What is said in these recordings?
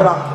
verrà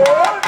Yeah.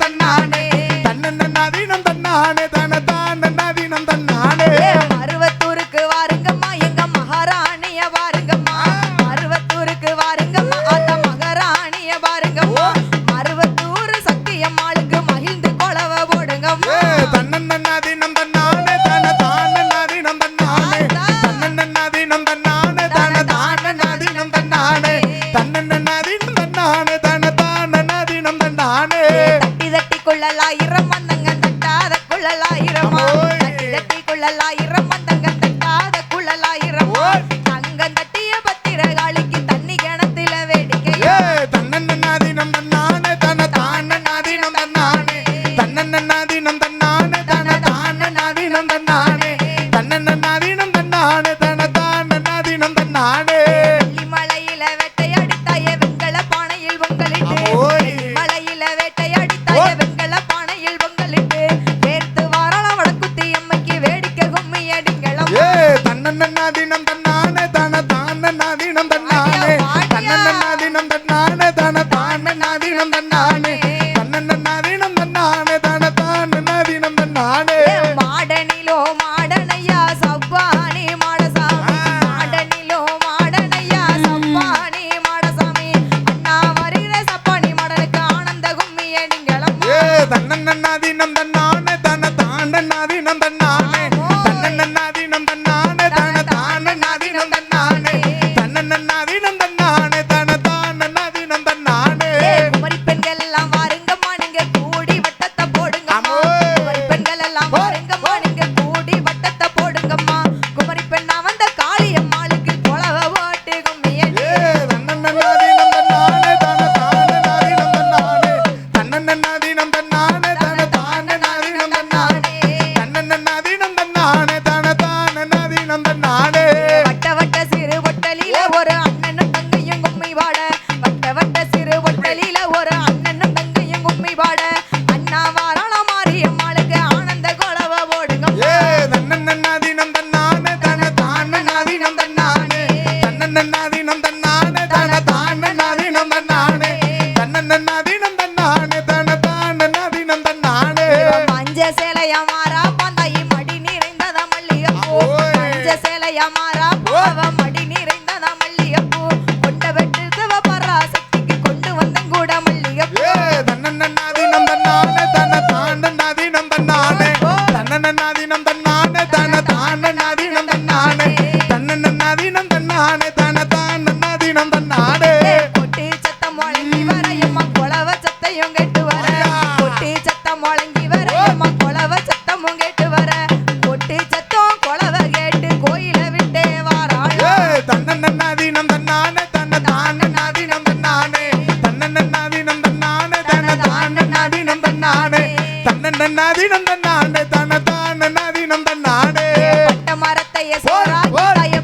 தன்னானே. தன்னன் தன்னாதீனம் தன்னானே தன் Bora. Bora.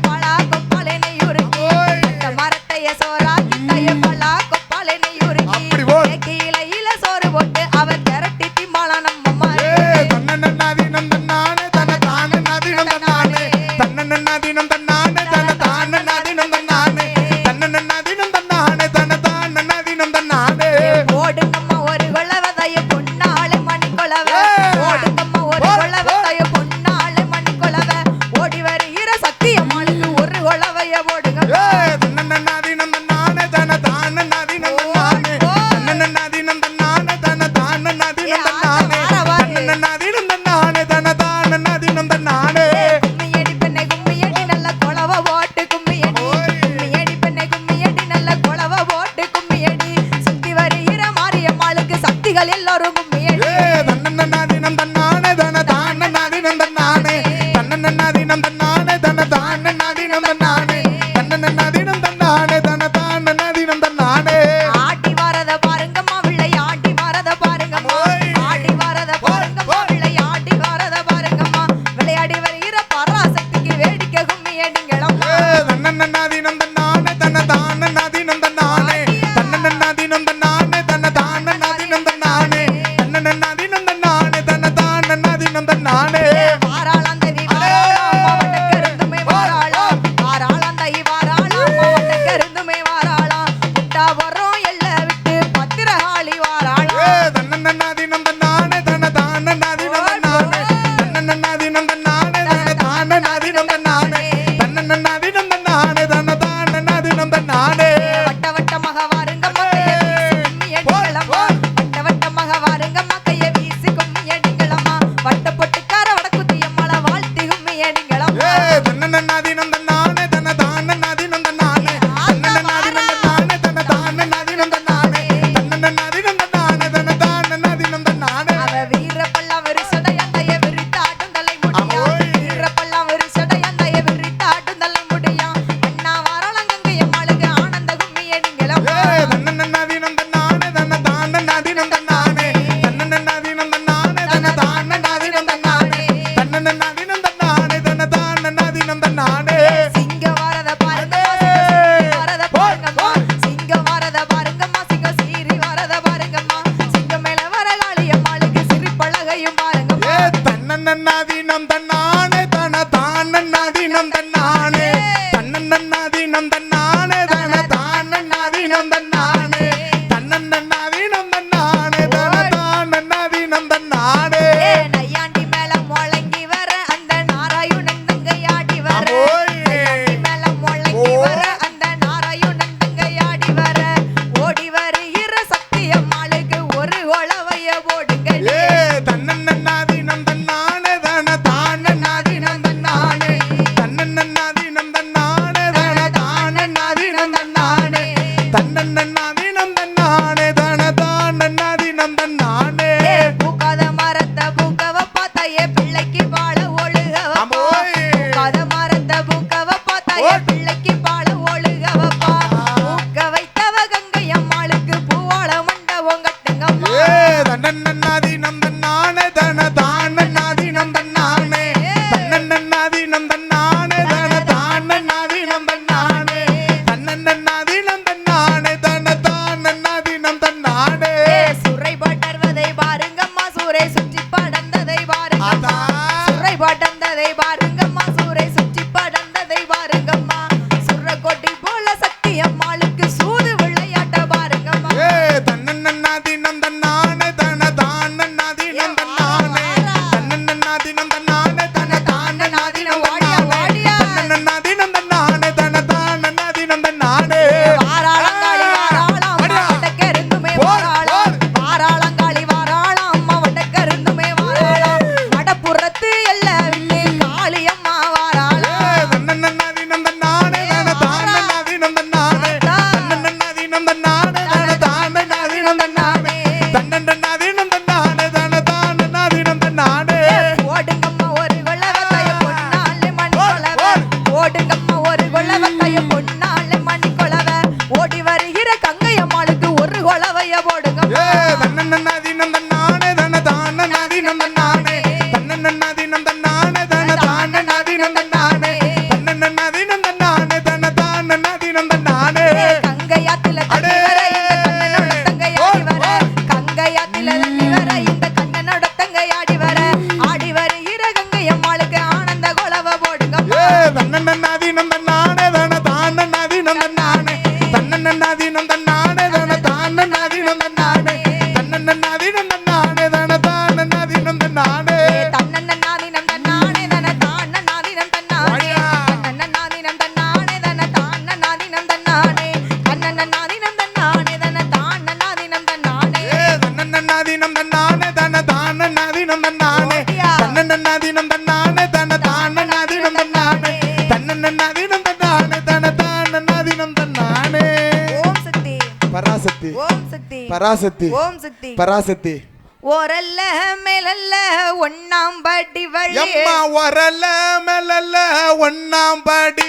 தன்னன்னாதினம் தன்னன்னாதினம் தன்னா பராசக்தி. ஓம் சக்தி. பராசக்தி. ஓரல்ல மேலல்ல ஒண்ணாம் படி வழி வரல மெல்லல ஒன்னாம் படி